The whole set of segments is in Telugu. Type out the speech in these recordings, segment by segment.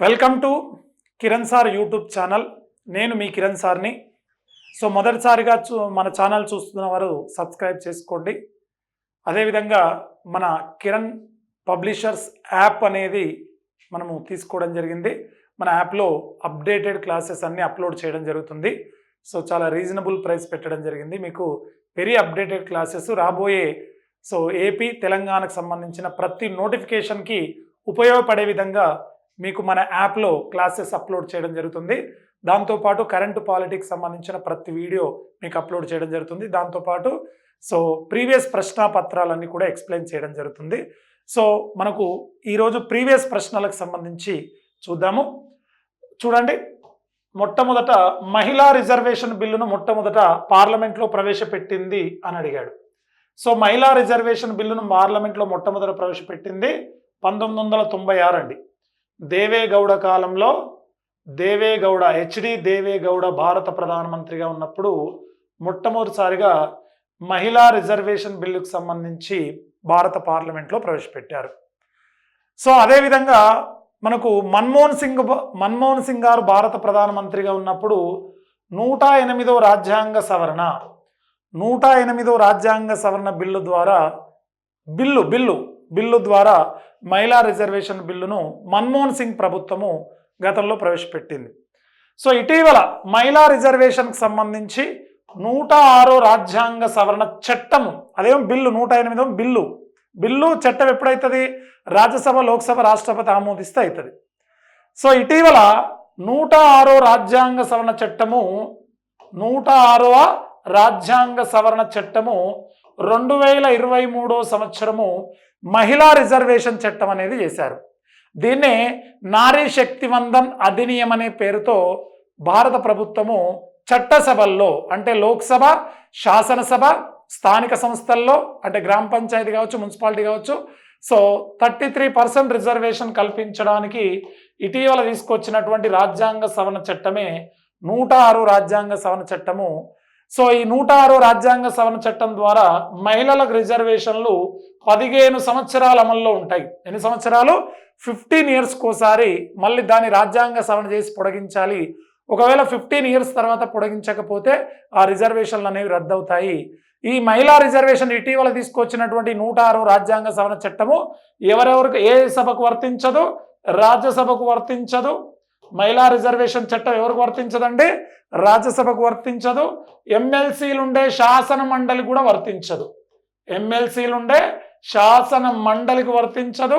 Welcome to Kiran sir YouTube channel నేను మీ కిరణ్ సార్ని సో మొదటిసారిగా చూ మన ఛానల్ చూస్తున్న వారు సబ్స్క్రైబ్ చేసుకోండి. అదేవిధంగా మన కిరణ్ పబ్లిషర్స్ యాప్ అనేది మనము తీసుకోవడం జరిగింది. మన యాప్లో అప్డేటెడ్ క్లాసెస్ అన్నీ అప్లోడ్ చేయడం జరుగుతుంది. సో చాలా రీజనబుల్ ప్రైస్ పెట్టడం జరిగింది. మీకు వెరీ అప్డేటెడ్ క్లాసెస్ రాబోయే సో ఏపీ తెలంగాణకు సంబంధించిన ప్రతి నోటిఫికేషన్కి ఉపయోగపడే విధంగా మీకు మన యాప్లో క్లాసెస్ అప్లోడ్ చేయడం జరుగుతుంది. దాంతోపాటు కరెంటు పాలిటిక్స్ సంబంధించిన ప్రతి వీడియో మీకు అప్లోడ్ చేయడం జరుగుతుంది. దాంతోపాటు సో ప్రీవియస్ ప్రశ్నాపత్రాలన్నీ కూడా ఎక్స్ప్లెయిన్ చేయడం జరుగుతుంది. సో మనకు ఈరోజు ప్రీవియస్ ప్రశ్నలకు సంబంధించి చూద్దాము. చూడండి. మొట్టమొదట మహిళా రిజర్వేషన్ బిల్లును మొట్టమొదట పార్లమెంట్లో ప్రవేశపెట్టింది అని అడిగాడు. సో మహిళా రిజర్వేషన్ బిల్లును పార్లమెంట్లో మొట్టమొదట ప్రవేశపెట్టింది పంతొమ్మిది వందల తొంభై ఆరు అండి. దేవేగౌడ కాలంలో దేవేగౌడ హెచ్డి దేవేగౌడ భారత ప్రధానమంత్రిగా ఉన్నప్పుడు మొట్టమొదటిసారిగా మహిళా రిజర్వేషన్ బిల్లుకు సంబంధించి భారత పార్లమెంట్లో ప్రవేశపెట్టారు. సో అదేవిధంగా మనకు మన్మోహన్ సింగ్ మన్మోహన్ సింగ్ గారు భారత ప్రధానమంత్రిగా ఉన్నప్పుడు నూట ఎనిమిదో రాజ్యాంగ సవరణ నూట ఎనిమిదో రాజ్యాంగ సవరణ బిల్లు ద్వారా బిల్లు బిల్లు బిల్లు ద్వారా మహిళా రిజర్వేషన్ బిల్లును మన్మోహన్ సింగ్ ప్రభుత్వము గతంలో ప్రవేశపెట్టింది. సో ఇటీవల మహిళా రిజర్వేషన్కి సంబంధించి నూట ఆరో రాజ్యాంగ సవరణ చట్టము అదేం బిల్లు నూట ఎనిమిదో బిల్లు బిల్లు చట్టం ఎప్పుడైతుంది? రాజ్యసభ లోక్సభ రాష్ట్రపతి ఆమోదిస్తే అవుతుంది సో ఇటీవల నూట ఆరో రాజ్యాంగ సవరణ చట్టము నూట ఆరవ రాజ్యాంగ సవరణ చట్టము రెండు వేల ఇరవై మూడో సంవత్సరము మహిళా రిజర్వేషన్ చట్టం అనేది చేశారు. దీన్నే నారీ శక్తివందన్ అధినియం అనే పేరుతో భారత ప్రభుత్వము చట్టసభల్లో అంటే లోక్సభ శాసనసభ స్థానిక సంస్థల్లో అంటే గ్రామ పంచాయతీ కావచ్చు మున్సిపాలిటీ కావచ్చు so thirty three percent reservation కల్పించడానికి ఇటీవల తీసుకొచ్చినటువంటి రాజ్యాంగ సవరణ చట్టమే నూట ఆరు రాజ్యాంగ సవరణ చట్టము సో ఈ నూట ఆరో రాజ్యాంగ సవరణ చట్టం ద్వారా మహిళలకు రిజర్వేషన్లు పదిహేను సంవత్సరాల అమల్లో ఉంటాయి. ఎన్ని సంవత్సరాలు? ఫిఫ్టీన్ ఇయర్స్కి ఒకసారి మళ్ళీ దాన్ని రాజ్యాంగ సవరణ చేసి పొడిగించాలి. ఒకవేళ ఫిఫ్టీన్ ఇయర్స్ తర్వాత పొడిగించకపోతే ఆ రిజర్వేషన్లు అనేవి రద్దవుతాయి. ఈ మహిళా రిజర్వేషన్ ఇటీవల తీసుకొచ్చినటువంటి నూట ఆరో రాజ్యాంగ సవరణ చట్టము ఎవరెవరికి ఏ సభకు వర్తించదు? రాజ్యసభకు వర్తించదు. మహిళా రిజర్వేషన్ చట్టం ఎవరికి వర్తించదండి? రాజ్యసభకు వర్తించదు. ఎమ్మెల్సీలుండే శాసన మండలి కూడా వర్తించదు. ఎమ్మెల్సీలుండే శాసన మండలికి వర్తించదు.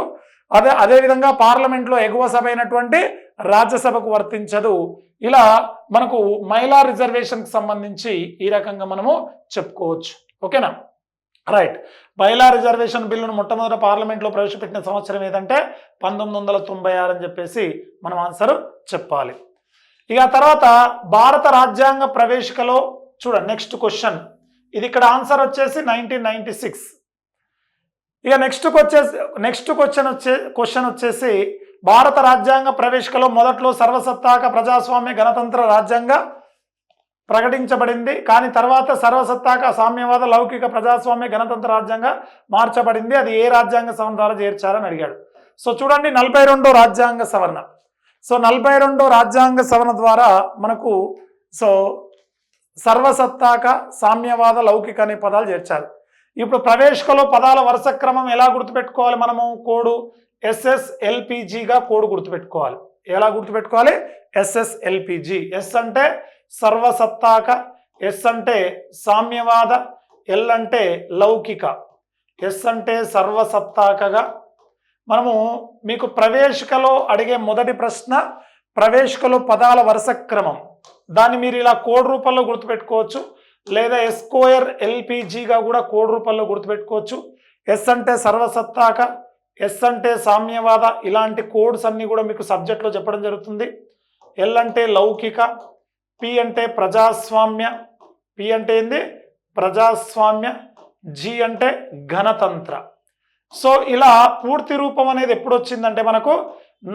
అదే అదేవిధంగా పార్లమెంట్లో ఎగువ సభ అయినటువంటి రాజ్యసభకు వర్తించదు. ఇలా మనకు మహిళా రిజర్వేషన్కి సంబంధించి ఈ రకంగా మనము చెప్పుకోవచ్చు. ఓకేనా? రైట్. బయలా రిజర్వేషన్ బిల్లును మొట్టమొదట పార్లమెంట్లో ప్రవేశపెట్టిన సంవత్సరం ఏదంటే పంతొమ్మిది వందల తొంభై ఆరు అని చెప్పేసి మనం ఆన్సర్ చెప్పాలి. ఇక తర్వాత భారత రాజ్యాంగ ప్రవేశికలో చూడండి నెక్స్ట్ క్వశ్చన్. ఇది ఇక్కడ ఆన్సర్ వచ్చేసి నైన్టీన్ నైన్టీ సిక్స్ ఇక నెక్స్ట్ వచ్చేసి నెక్స్ట్ క్వశ్చన్ వచ్చే క్వశ్చన్ వచ్చేసి భారత రాజ్యాంగ ప్రవేశికలో మొదట్లో సర్వసత్తాక ప్రజాస్వామ్య గణతంత్ర రాజ్యాంగ ప్రకటించబడింది. కానీ తర్వాత సర్వసత్తాక సామ్యవాద లౌకిక ప్రజాస్వామ్య గణతంత్ర రాజ్యాంగ మార్చబడింది. అది ఏ రాజ్యాంగ సవరణ ద్వారా చేర్చారని అడిగాడు. సో చూడండి నలభై రెండో రాజ్యాంగ సవరణ. సో నలభై రెండో రాజ్యాంగ సవరణ ద్వారా మనకు సో సర్వసత్తాక సామ్యవాద లౌకిక అనే పదాలు చేర్చారు. ఇప్పుడు ప్రవేశికలో పదాల వరుస క్రమం ఎలా గుర్తుపెట్టుకోవాలి మనము? కోడు ఎస్ఎస్ ఎల్పిజిగా కోడ్ గుర్తుపెట్టుకోవాలి. ఎలా గుర్తుపెట్టుకోవాలి? SS LPG. ఎస్ అంటే సర్వసత్తాక ఎస్ అంటే సామ్యవాద ఎల్ అంటే లౌకిక. ఎస్ అంటే సర్వసత్తాకగా. మనము మీకు ప్రవేశికలో అడిగే మొదటి ప్రశ్న ప్రవేశికలో పదాల వరుస క్రమం. దాన్ని మీరు ఇలా కోడ్ రూపంలో గుర్తుపెట్టుకోవచ్చు. లేదా ఎస్కోయర్ ఎల్పిజిగా కూడా కోడ్ రూపంలో గుర్తుపెట్టుకోవచ్చు. ఎస్ అంటే సర్వసత్తాక ఎస్ అంటే సామ్యవాద ఇలాంటి కోడ్స్ అన్నీ కూడా మీకు సబ్జెక్ట్లో చెప్పడం జరుగుతుంది. ఎల్ అంటే లౌకిక పి అంటే ప్రజాస్వామ్య పి అంటే ఏంది? ప్రజాస్వామ్య జి అంటే గణతంత్ర సో ఇలా పూర్తి రూపం అనేది ఎప్పుడు వచ్చిందంటే మనకు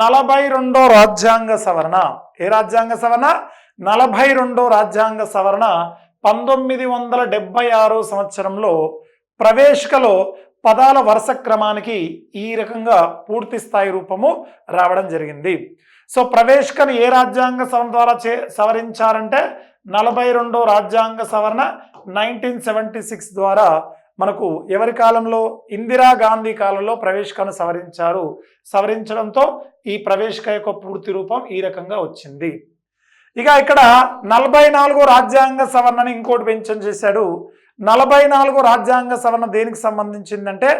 నలభై రెండో రాజ్యాంగ సవరణ. ఏ రాజ్యాంగ సవరణ? నలభై రెండో రాజ్యాంగ సవరణ పంతొమ్మిది వందల డెబ్బై ఆరో సంవత్సరంలో ప్రవేశికలో పదాల వరుస క్రమానికి ఈ రకంగా పూర్తి స్థాయి రూపము రావడం జరిగింది. సో ప్రవేశకను ఏ రాజ్యాంగ సవరణ ద్వారా చే సవరించారంటే నలభై రెండో రాజ్యాంగ సవరణ నైన్టీన్ సెవెంటీ సిక్స్ ద్వారా మనకు ఎవరి కాలంలో? ఇందిరాగాంధీ కాలంలో ప్రవేశికను సవరించారు. సవరించడంతో ఈ ప్రవేశిక యొక్క పూర్తి రూపం ఈ రకంగా వచ్చింది. ఇక ఇక్కడ నలభై నాలుగో రాజ్యాంగ సవరణని ఇంకోటి మెన్షన్ చేశాడు. నలభై నాలుగో రాజ్యాంగ సవరణ దేనికి సంబంధించిందంటే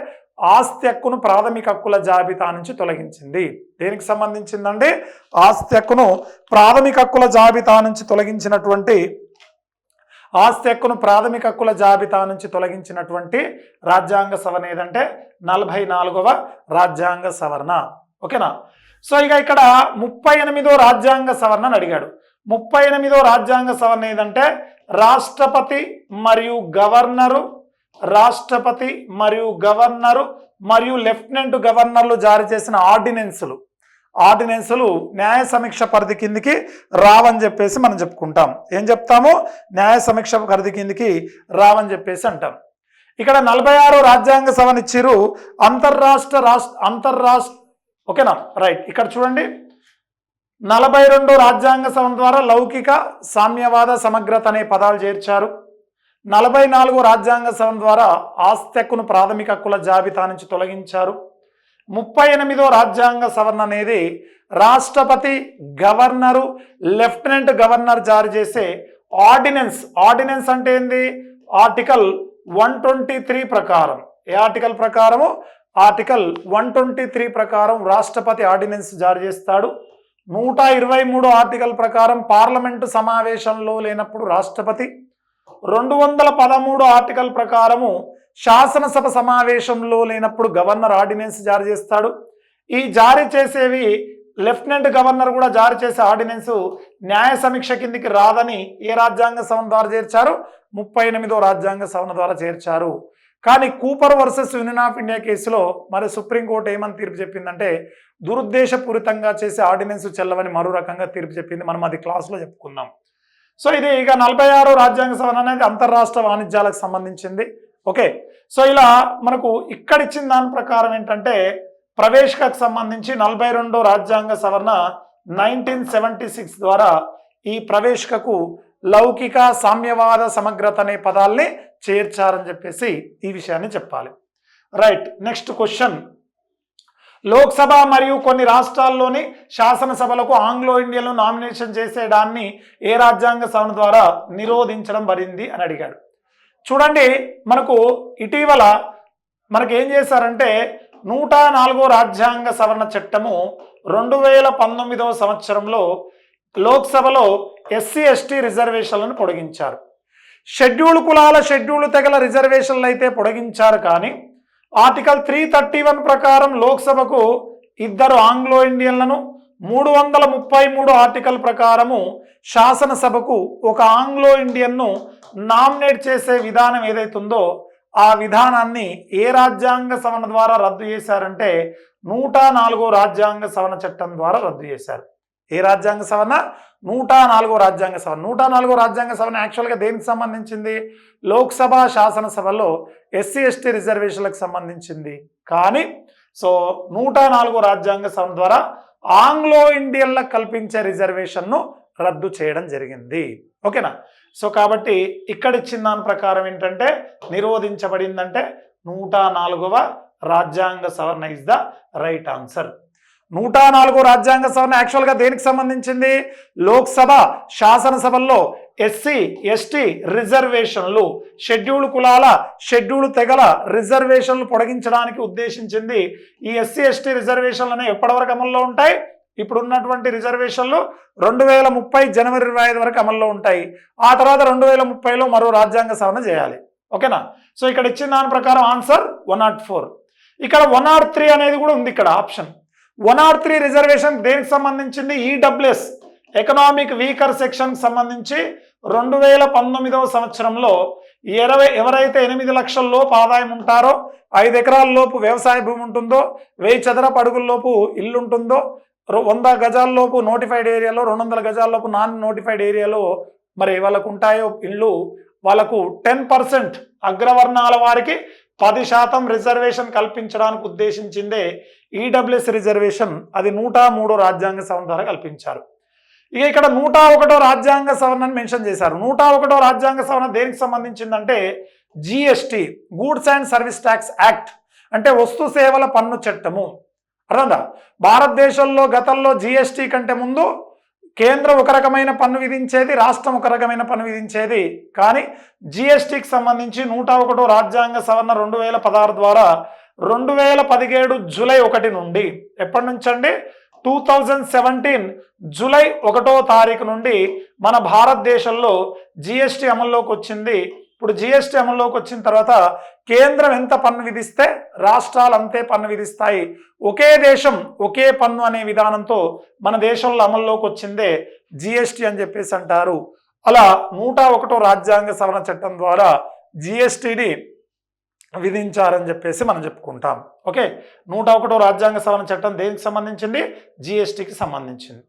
ఆస్తి హక్కును ప్రాథమిక హక్కుల జాబితా నుంచి తొలగించింది. దేనికి సంబంధించిందండి? ఆస్తి హక్కును ప్రాథమిక హక్కుల జాబితా నుంచి తొలగించినటువంటి ఆస్తి హక్కును ప్రాథమిక హక్కుల జాబితా నుంచి తొలగించినటువంటి రాజ్యాంగ సవరణ ఏదంటే? నలభై నాలుగవ రాజ్యాంగ సవరణ. ఓకేనా? సో ఇక ఇక్కడ ముప్పై ఎనిమిదో రాజ్యాంగ సవరణ అడిగాడు. ముప్పై ఎనిమిదో రాజ్యాంగ సవరణ ఏదంటే? రాష్ట్రపతి మరియు గవర్నరు రాష్ట్రపతి మరియు గవర్నరు మరియు లెఫ్టినెంట్ గవర్నర్లు జారీ చేసిన ఆర్డినెన్సులు. ఆర్డినెన్సులు న్యాయ సమీక్ష పరిధి కిందికి రావని చెప్పేసి మనం చెప్పుకుంటాం. ఏం చెప్తాము? న్యాయ సమీక్ష పరిధి కిందికి రావని చెప్పేసి అంటాం. ఇక్కడ నలభై ఆరు రాజ్యాంగ సభను అంతర్రాష్ట్ర రాష్ట్ర అంతర్రాష్ట్ర ఓకేనా? రైట్. ఇక్కడ చూడండి. నలభై రెండు రాజ్యాంగ సభ ద్వారా లౌకిక సామ్యవాద సమగ్రత అనే పదాలు చేర్చారు. నలభై నాలుగో రాజ్యాంగ సభ ద్వారా ఆస్తి హక్కును ప్రాథమిక హక్కుల జాబితా నుంచి తొలగించారు. ముప్పై ఎనిమిదో రాజ్యాంగ సవరణ అనేది రాష్ట్రపతి గవర్నరు లెఫ్టినెంట్ గవర్నర్ జారీ చేసే ఆర్డినెన్స్. ఆర్డినెన్స్ అంటే ఏంది? ఆర్టికల్ వన్ ట్వంటీ త్రీ ప్రకారం. ఏ ఆర్టికల్ ప్రకారము? ఆర్టికల్ వన్ ట్వంటీ త్రీ ప్రకారం రాష్ట్రపతి ఆర్డినెన్స్ జారీ చేస్తాడు. నూట ఇరవై మూడు ఆర్టికల్ ప్రకారం పార్లమెంటు సమావేశంలో లేనప్పుడు రాష్ట్రపతి రెండు వందల పదమూడు ఆర్టికల్ ప్రకారము శాసనసభ సమావేశంలో లేనప్పుడు గవర్నర్ ఆర్డినెన్స్ జారీ చేస్తాడు. ఈ జారీ చేసేవి లెఫ్టినెంట్ గవర్నర్ కూడా జారీ చేసే ఆర్డినెన్స్ న్యాయ సమీక్ష కిందికి రాదని ఏ రాజ్యాంగ సవరణ ద్వారా చేర్చారు? ముప్పై ఎనిమిదో రాజ్యాంగ సవరణ ద్వారా చేర్చారు. కానీ Cooper versus Union of India కేసులో మరి సుప్రీంకోర్టు ఏమని తీర్పు చెప్పిందంటే దురుద్దేశపూరితంగా చేసే ఆర్డినెన్స్ చెల్లవని మరో రకంగా తీర్పు చెప్పింది. మనం అది క్లాస్లో చెప్పుకుందాం. సో ఇది ఇక నలభై ఆరో రాజ్యాంగ సవరణ అనేది అంతర్రాష్ట్ర వాణిజ్యాలకు సంబంధించింది. ఓకే. సో ఇలా మనకు ఇక్కడ ఇచ్చిన దాని ప్రకారం ఏంటంటే ప్రవేశకకు సంబంధించి నలభై రెండో రాజ్యాంగ సవరణ నైన్టీన్ సెవెంటీ సిక్స్ ద్వారా ఈ ప్రవేశకకు లౌకిక సామ్యవాద సమగ్రత అనే పదాల్ని చేర్చారని చెప్పేసి ఈ విషయాన్ని చెప్పాలి. రైట్. Next question. లోక్సభ మరియు కొన్ని రాష్ట్రాల్లోని శాసనసభలకు ఆంగ్లో ఇండియన్లు నామినేషన్ చేసేదాన్ని ఏ రాజ్యాంగ సవరణ ద్వారా నిరోధించడం పడింది అని అడిగాడు. చూడండి మనకు ఇటీవల మనకి ఏం చేశారంటే నూట నాలుగో రాజ్యాంగ సవరణ చట్టము రెండు వేల పంతొమ్మిదవ సంవత్సరంలో లోక్సభలో ఎస్సీ ఎస్టీ రిజర్వేషన్లను పొడిగించారు. షెడ్యూల్ కులాల షెడ్యూల్ తెగల రిజర్వేషన్లు అయితే పొడిగించారు కానీ ఆర్టికల్ త్రీ థర్టీ వన్ ప్రకారం లోక్సభకు ఇద్దరు ఆంగ్లో ఇండియన్లను మూడు వందల ముప్పై మూడు ఆర్టికల్ ప్రకారము శాసనసభకు ఒక ఆంగ్లో ఇండియన్ను నామినేట్ చేసే విధానం ఏదైతుందో ఆ విధానాన్ని ఏ రాజ్యాంగ సవరణ ద్వారా రద్దు చేశారంటే నూట నాలుగో రాజ్యాంగ సవరణ చట్టం ద్వారా రద్దు చేశారు. ఏ రాజ్యాంగ సవరణ? నూట నాలుగో రాజ్యాంగ సవరణ. నూట నాలుగో రాజ్యాంగ సవరణ యాక్చువల్గా దేనికి సంబంధించింది? లోక్సభ శాసనసభలో ఎస్సీ ఎస్టీ రిజర్వేషన్లకు సంబంధించింది. కానీ సో నూట నాలుగో రాజ్యాంగ సవరణ ద్వారా ఆంగ్లో ఇండియన్లకు కల్పించే రిజర్వేషన్ను రద్దు చేయడం జరిగింది. ఓకేనా? సో కాబట్టి ఇక్కడ ఇచ్చిన దాని ప్రకారం ఏంటంటే నిరోధించబడిందంటే నూట నాలుగవ రాజ్యాంగ సవరణ ఇస్ ద రైట్ ఆన్సర్ నూట నాలుగో రాజ్యాంగ సవరణ యాక్చువల్గా దేనికి సంబంధించింది? లోక్సభ శాసనసభల్లో ఎస్సీ ఎస్టీ రిజర్వేషన్లు షెడ్యూల్ కులాల షెడ్యూల్ తెగల రిజర్వేషన్లు పొడిగించడానికి ఉద్దేశించింది. ఈ ఎస్సీ ఎస్టీ రిజర్వేషన్లు అనేవి ఎప్పటివరకు అమల్లో ఉంటాయి? ఇప్పుడు ఉన్నటువంటి రిజర్వేషన్లు రెండు వేల ముప్పై జనవరి ఇరవై ఐదు వరకు అమల్లో ఉంటాయి. ఆ తర్వాత రెండు వేల ముప్పైలో మరో రాజ్యాంగ సవరణ చేయాలి. ఓకేనా? సో ఇక్కడ ఇచ్చిన దాని ప్రకారం ఆన్సర్ వన్ నాట్ ఫోర్. ఇక్కడ వన్ నాట్ త్రీ అనేది కూడా ఉంది ఇక్కడ option. One or three reservation దేనికి సంబంధించింది? ఈడబ్ల్యూఎస్ ఎకనామిక్ వీకర్ సెక్షన్ సంబంధించి రెండు వేల పంతొమ్మిదవ సంవత్సరంలో ఇరవై ఎవరైతే ఎనిమిది లక్షల లోపు ఆదాయం ఉంటారో ఐదు ఎకరాల లోపు వ్యవసాయ భూమి ఉంటుందో వెయ్యి చదరపు అడుగుల్లోపు ఇల్లు ఉంటుందో రొ- వంద గజాల్లోపు నోటిఫైడ్ ఏరియాలో రెండు వందల గజాల్లోపు నాన్ నోటిఫైడ్ ఏరియాలో మరి వాళ్ళకు ఉంటాయో ఇళ్ళు వాళ్ళకు టెన్ పర్సెంట్ అగ్రవర్ణాల వారికి పది శాతం రిజర్వేషన్ కల్పించడానికి ఉద్దేశించిందే ఈడబ్ల్యూఎస్ రిజర్వేషన్. అది నూట మూడో రాజ్యాంగ సవరణ ద్వారా కల్పించారు. ఇక ఇక్కడ నూట ఒకటో రాజ్యాంగ సవరణను మెన్షన్ చేశారు. నూట ఒకటో రాజ్యాంగ సవరణ దేనికి సంబంధించిందంటే GST goods and service tax act అంటే వస్తు సేవల పన్ను చట్టము. అర్థందా భారతదేశంలో గతంలో జిఎస్టి కంటే ముందు కేంద్రం ఒక రకమైన పన్ను విధించేది రాష్ట్రం ఒక రకమైన పన్ను విధించేది. కానీ జిఎస్టికి సంబంధించి నూట ఒకటో రాజ్యాంగ సవరణ రెండు వేల పదహారు ద్వారా రెండు వేల పదిహేడు జూలై ఒకటి నుండి ఎప్పటి నుంచి అండి టూ థౌజండ్ సెవెంటీన్ జూలై ఒకటో తారీఖు నుండి మన భారతదేశంలో జిఎస్టి అమల్లోకి వచ్చింది. ఇప్పుడు జిఎస్టి అమల్లోకి వచ్చిన తర్వాత కేంద్రం ఎంత పన్ను విధిస్తే రాష్ట్రాలు అంతే పన్ను విధిస్తాయి. ఒకే దేశం ఒకే పన్ను అనే విధానంతో మన దేశంలో అమల్లోకి వచ్చిందే జిఎస్టీ అని చెప్పేసి అంటారు. అలా నూట ఒకటో రాజ్యాంగ సవరణ చట్టం ద్వారా జిఎస్టీని విధించారని చెప్పేసి మనం చెప్పుకుంటాం. ఓకే? నూట ఒకటో రాజ్యాంగ సవరణ చట్టం దేనికి సంబంధించింది? జిఎస్టీకి సంబంధించింది.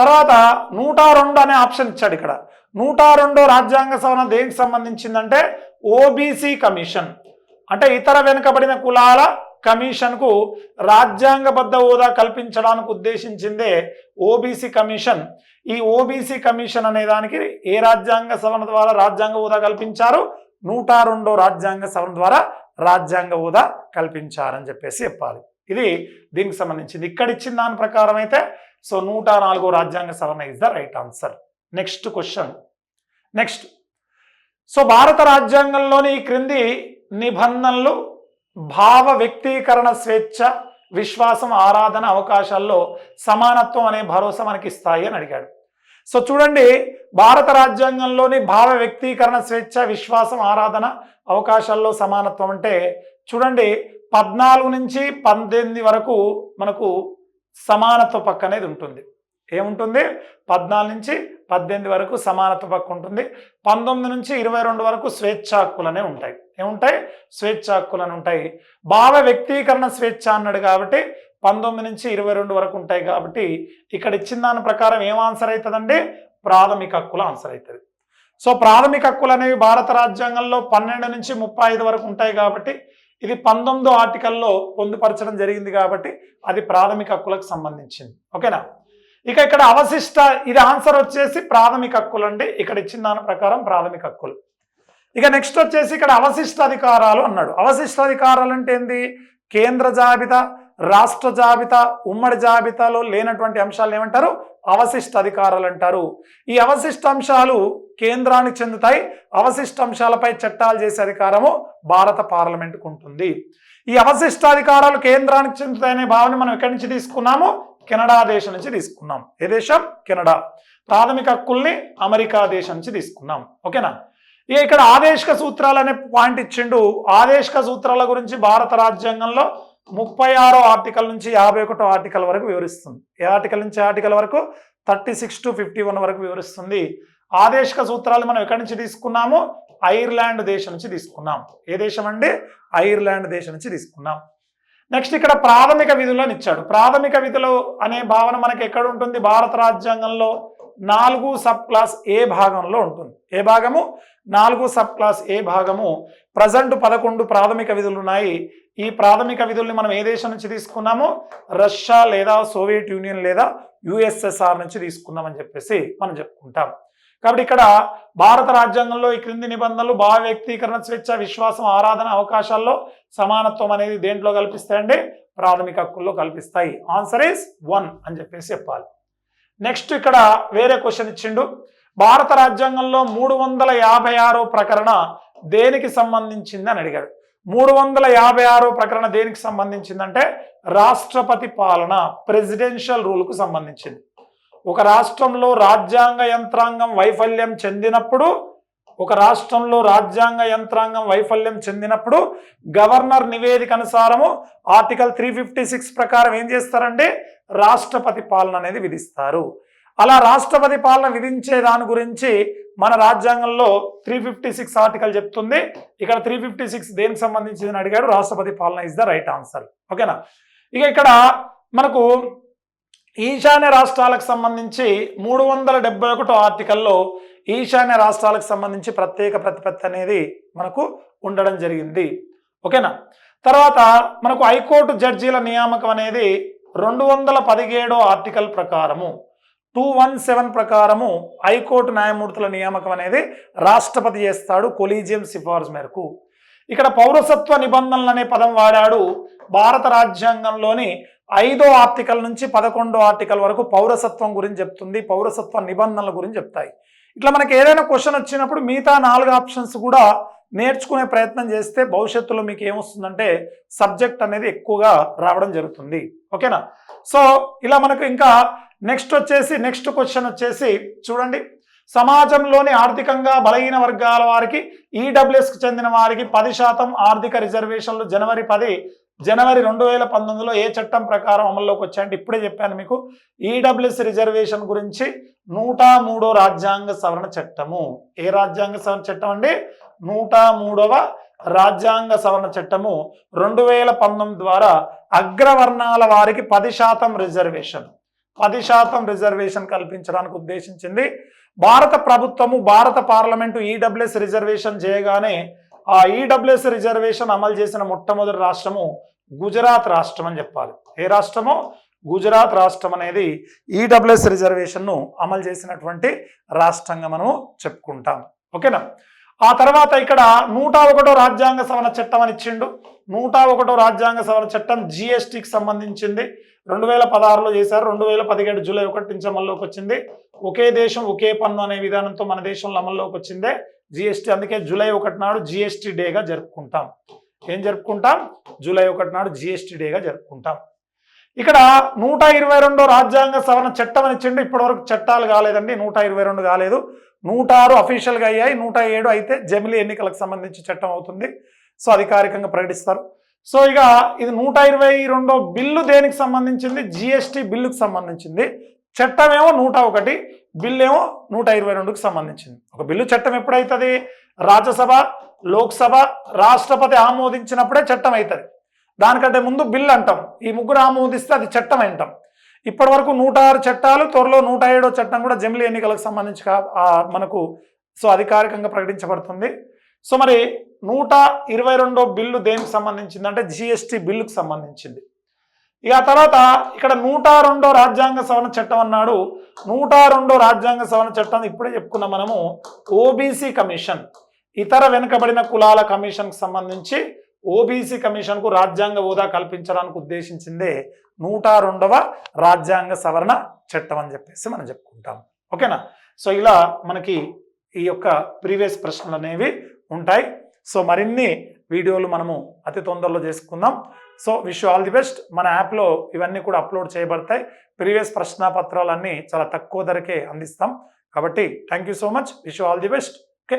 తర్వాత నూట రెండు అనే ఆప్షన్ ఇచ్చాడు ఇక్కడ. నూట రెండో రాజ్యాంగ సవరణ దేనికి సంబంధించిందంటే ఓబీసీ కమిషన్. అంటే ఇతర వెనుకబడిన కులాల కమిషన్కు రాజ్యాంగబద్ధ హోదా కల్పించడానికి ఉద్దేశించిందే ఓబీసీ కమిషన్. ఈ ఓబీసీ కమిషన్ అనే దానికి ఏ రాజ్యాంగ సవరణ ద్వారా రాజ్యాంగ హోదా కల్పించారు? నూట రెండో రాజ్యాంగ సవరణ ద్వారా రాజ్యాంగ హోదా కల్పించారని చెప్పేసి చెప్పాలి. ఇది దీనికి సంబంధించింది. ఇక్కడ ఇచ్చిన దాని ప్రకారం అయితే సో నూట నాలుగో రాజ్యాంగ సవరణ is the right answer next question next so భారత రాజ్యాంగంలోని ఈ క్రింది నిబంధనలు భావ వ్యక్తీకరణ స్వేచ్ఛ విశ్వాసం ఆరాధన అవకాశాల్లో సమానత్వం అనే భరోసా మనకి ఇస్తాయి అని అడిగాడు. సో చూడండి భారత రాజ్యాంగంలోని భావ వ్యక్తీకరణ స్వేచ్ఛ విశ్వాసం ఆరాధన అవకాశాల్లో సమానత్వం అంటే చూడండి పద్నాలుగు నుంచి పద్దెనిమిది వరకు మనకు సమానత్వ పక్క అనేది ఉంటుంది. ఏముంటుంది? పద్నాలుగు నుంచి పద్దెనిమిది వరకు సమానత్వ పక్క ఉంటుంది. పంతొమ్మిది నుంచి ఇరవై రెండు వరకు స్వేచ్ఛ హక్కులనే ఉంటాయి. ఏముంటాయి? స్వేచ్ఛ హక్కులని ఉంటాయి. భావ వ్యక్తీకరణ స్వేచ్ఛ అన్నాడు కాబట్టి పంతొమ్మిది నుంచి ఇరవై రెండు వరకు ఉంటాయి కాబట్టి ఇక్కడ ఇచ్చిన దాని ప్రకారం ఏం ఆన్సర్ అవుతుందండి? ప్రాథమిక హక్కుల ఆన్సర్ అవుతుంది. సో ప్రాథమిక హక్కులు అనేవి భారత రాజ్యాంగంలో పన్నెండు నుంచి ముప్పై ఐదు వరకు ఉంటాయి కాబట్టి ఇది పంతొమ్మిదో ఆర్టికల్లో పొందుపరచడం జరిగింది కాబట్టి అది ప్రాథమిక హక్కులకు సంబంధించింది. ఓకేనా? ఇక ఇక్కడ అవశిష్ట ఇది ఆన్సర్ వచ్చేసి ప్రాథమిక హక్కులు అండి. ఇక్కడ ఇచ్చిన దాని ప్రకారం ప్రాథమిక హక్కులు. ఇక నెక్స్ట్ వచ్చేసి ఇక్కడ అవశిష్ట అధికారాలు అన్నాడు. అవశిష్ట అధికారాలు అంటే ఏంది? కేంద్ర జాబితా రాష్ట్ర జాబితా ఉమ్మడి జాబితాలో లేనటువంటి అంశాలు ఏమంటారు? అవశిష్ట అధికారాలు అంటారు. ఈ అవశిష్ట అంశాలు కేంద్రానికి చెందుతాయి. అవశిష్ట అంశాలపై చట్టాలు చేసే అధికారము భారత పార్లమెంటుకు ఉంటుంది. ఈ అవశిష్ట అధికారాలు కేంద్రానికి చెందుతాయనే భావన మనం ఎక్కడి నుంచి తీసుకున్నాము? కెనడా దేశం నుంచి తీసుకున్నాం. ఏ దేశం? కెనడా. ప్రాథమిక హక్కుల్ని అమెరికా దేశం నుంచి తీసుకున్నాం. ఓకేనా? ఇక ఇక్కడ ఆదేశిక సూత్రాలు అనే పాయింట్ ఇచ్చిండు. ఆదేశిక సూత్రాల గురించి భారత రాజ్యాంగంలో ముప్పై ఆరో ఆర్టికల్ నుంచి యాభై ఒకటో ఆర్టికల్ వరకు వివరిస్తుంది. ఏ ఆర్టికల్ నుంచి ఆర్టికల్ వరకు? Thirty six to fifty one వరకు వివరిస్తుంది. ఆదేశిక సూత్రాలు మనం ఎక్కడి నుంచి తీసుకున్నాము? ఐర్లాండ్ దేశం నుంచి తీసుకున్నాం ఏ దేశం అండి? ఐర్లాండ్ దేశం నుంచి తీసుకున్నాం నెక్స్ట్ ఇక్కడ ప్రాథమిక విధులను ఇచ్చాడు. ప్రాథమిక విధులు అనే భావన మనకి ఎక్కడ ఉంటుంది? భారత రాజ్యాంగంలో నాలుగు సబ్ క్లాస్ ఏ భాగంలో ఉంటుంది? ఏ భాగము? నాలుగు సబ్ క్లాస్ ఏ భాగము? ప్రజెంట్ పదకొండు ప్రాథమిక విధులు ఉన్నాయి. ఈ ప్రాథమిక విధుల్ని మనం ఏ దేశం నుంచి తీసుకున్నాము? రష్యా లేదా సోవియట్ యూనియన్ లేదా యుఎస్ఎస్ఆర్ నుంచి తీసుకున్నామని చెప్పేసి మనం చెప్పుకుంటాం. కాబట్టి ఇక్కడ భారత రాజ్యాంగంలో ఈ క్రింది నిబంధనలు భావ వ్యక్తీకరణ స్వేచ్ఛ విశ్వాసం ఆరాధన అవకాశాల్లో సమానత్వం అనేది దేంట్లో కల్పిస్తాయండి? ప్రాథమిక హక్కుల్లో కల్పిస్తాయి. ఆన్సర్ ఈస్ వన్ అని చెప్పేసి చెప్పాలి. నెక్స్ట్ ఇక్కడ వేరే క్వశ్చన్ ఇచ్చిండు. భారత రాజ్యాంగంలో మూడు వందల యాభై ఆరో ప్రకరణ దేనికి సంబంధించింది అని అడిగాడు. మూడు వందల యాభై ఆరో ప్రకరణ దేనికి సంబంధించిందంటే రాష్ట్రపతి పాలన ప్రెసిడెన్షియల్ రూల్కు సంబంధించింది. ఒక రాష్ట్రంలో రాజ్యాంగ యంత్రాంగం వైఫల్యం చెందినప్పుడు ఒక రాష్ట్రంలో రాజ్యాంగ యంత్రాంగం వైఫల్యం చెందినప్పుడు గవర్నర్ నివేదిక అనుసారము ఆర్టికల్ త్రీ ఫిఫ్టీ సిక్స్ ప్రకారం ఏం చేస్తారంటే రాష్ట్రపతి పాలన అనేది విధిస్తారు. అలా రాష్ట్రపతి పాలన విధించే దాని గురించి మన రాజ్యాంగంలో త్రీ ఫిఫ్టీ సిక్స్ ఆర్టికల్ చెప్తుంది. ఇక్కడ త్రీ ఫిఫ్టీ సిక్స్ దేనికి సంబంధించింది అడిగాడు? రాష్ట్రపతి పాలన ఇస్ ద రైట్ ఆన్సర్ ఓకేనా? ఇక ఇక్కడ మనకు ఈశాన్య రాష్ట్రాలకు సంబంధించి మూడు వందల డెబ్బై ఒకటో ఆర్టికల్లో ఈశాన్య రాష్ట్రాలకు సంబంధించి ప్రత్యేక ప్రతిపత్తి అనేది మనకు ఉండడం జరిగింది. ఓకేనా? తర్వాత మనకు హైకోర్టు జడ్జీల నియామకం అనేది రెండు వందల పదిహేడో ఆర్టికల్ ప్రకారము టూ వన్ సెవెన్ ప్రకారము హైకోర్టు న్యాయమూర్తుల నియామకం అనేది రాష్ట్రపతి చేస్తాడు కొలీజియం సిఫార్సు మేరకు. ఇక్కడ పౌరసత్వ నిబంధనలు అనే పదం వాడాడు భారత రాజ్యాంగంలోని ఐదో ఆర్టికల్ నుంచి పదకొండో ఆర్టికల్ వరకు పౌరసత్వం గురించి చెప్తుంది పౌరసత్వ నిబంధనల గురించి చెప్తాయి. ఇట్లా మనకి ఏదైనా క్వశ్చన్ వచ్చినప్పుడు మిగతా నాలుగు ఆప్షన్స్ కూడా నేర్చుకునే ప్రయత్నం చేస్తే భవిష్యత్తులో మీకు ఏమొస్తుందంటే సబ్జెక్ట్ అనేది ఎక్కువగా రావడం జరుగుతుంది. ఓకేనా? సో ఇలా మనకు ఇంకా నెక్స్ట్ వచ్చేసి నెక్స్ట్ క్వశ్చన్ వచ్చేసి చూడండి. సమాజంలోని ఆర్థికంగా బలహీన వర్గాల వారికి ఈడబ్ల్యూఎస్కి చెందిన వారికి పది శాతం ఆర్థిక రిజర్వేషన్లు జనవరి పది జనవరి రెండు వేల పంతొమ్మిదిలో ఏ చట్టం ప్రకారం అమల్లోకి వచ్చాయంటే ఇప్పుడే చెప్పాను మీకు ఈడబ్ల్యూఎస్ రిజర్వేషన్ గురించి నూట మూడో రాజ్యాంగ సవరణ చట్టము. ఏ రాజ్యాంగ సవరణ చట్టం అండి? నూట మూడవ రాజ్యాంగ సవరణ చట్టము. రెండు వేల పంతొమ్మిది ద్వారా అగ్రవర్ణాల వారికి పది శాతం రిజర్వేషన్ పది శాతం రిజర్వేషన్ కల్పించడానికి ఉద్దేశించింది. భారత ప్రభుత్వము భారత పార్లమెంటు ఈడబ్ల్యూఎస్ రిజర్వేషన్ చేయగానే ఆ ఈడబ్ల్యూఎస్ రిజర్వేషన్ అమలు చేసిన మొట్టమొదటి రాష్ట్రము గుజరాత్ రాష్ట్రం అని చెప్పాలి. ఏ రాష్ట్రము? గుజరాత్ రాష్ట్రం అనేది ఈడబ్ల్యూఎస్ రిజర్వేషన్ను అమలు చేసినటువంటి రాష్ట్రంగా మనము చెప్పుకుంటాం. ఓకేనా? ఆ తర్వాత ఇక్కడ నూట ఒకటో రాజ్యాంగ సవరణ చట్టం అని ఇచ్చిండు. నూట ఒకటో రాజ్యాంగ సవరణ చట్టం జిఎస్టికి సంబంధించింది. రెండు వేల పదహారులో చేశారు. రెండు వేల పదిహేడు జూలై ఒకటి నుంచి అమల్లోకి వచ్చింది. ఒకే దేశం ఒకే పన్ను అనే విధానంతో మన దేశంలో అమల్లోకి వచ్చిందే. జిఎస్టీ అందుకే జూలై ఒకటి నాడు జిఎస్టీ డేగా జరుపుకుంటాం. ఏం జరుపుకుంటాం? జూలై ఒకటి నాడు జిఎస్టీ డేగా జరుపుకుంటాం. ఇక్కడ నూట ఇరవై రెండో రాజ్యాంగ సవరణ చట్టం అని ఇచ్చిండు ఇప్పటివరకు చట్టాలు కాలేదండి నూట ఇరవై రెండు కాలేదు. నూట ఆరు అఫీషియల్గా అయ్యాయి నూట ఏడు అయితే జమిలీ ఎన్నికలకు సంబంధించి చట్టం అవుతుంది. సో అధికారికంగా ప్రకటిస్తారు. సో ఇక ఇది నూట ఇరవై రెండో బిల్లు దేనికి సంబంధించింది? జిఎస్టీ బిల్లుకు సంబంధించింది. చట్టమేమో నూట ఒకటి బిల్లు ఏమో నూట ఇరవై రెండుకి సంబంధించింది. ఒక బిల్లు చట్టం ఎప్పుడైతుంది? రాజ్యసభ లోక్సభ రాష్ట్రపతి ఆమోదించినప్పుడే చట్టం అవుతుంది దానికంటే ముందు బిల్ అంటాం. ఈ ముగ్గురు ఆమోదిస్తే అది చట్టం అంటాం. ఇప్పటి వరకు నూట ఆరు చట్టాలు త్వరలో నూట ఏడో చట్టం కూడా జమిలీ ఎన్నికలకు సంబంధించి మనకు సో అధికారికంగా ప్రకటించబడుతుంది. సో మరి నూట ఇరవై రెండో బిల్లు దేనికి సంబంధించింది అంటే జిఎస్టి బిల్లుకు సంబంధించింది. ఇక తర్వాత ఇక్కడ నూట రెండో రాజ్యాంగ సవరణ చట్టం అన్నాడు. నూట రెండో రాజ్యాంగ సవరణ చట్టం ఇప్పుడే చెప్పుకున్నాం మనము. OBC commission. ఇతర వెనుకబడిన కులాల కమిషన్కి సంబంధించి ఓబీసీ కమిషన్కు రాజ్యాంగ హోదా కల్పించడానికి ఉద్దేశించిందే నూట రెండవ రాజ్యాంగ సవరణ చట్టం అని చెప్పేసి మనం చెప్పుకుంటాం. ఓకేనా? సో ఇలా మనకి ఈ యొక్క ప్రీవియస్ ప్రశ్నలు అనేవి ఉంటాయి. సో మరిన్ని వీడియోలు మనము అతి తొందరలో చేసుకుందాం. So wish all the best మన యాప్లో ఇవన్నీ కూడా అప్లోడ్ చేయబడతాయి. ప్రీవియస్ ప్రశ్నాపత్రాలన్నీ చాలా తక్కువ ధరకే అందిస్తాం. కాబట్టి thank you so much wish all the best okay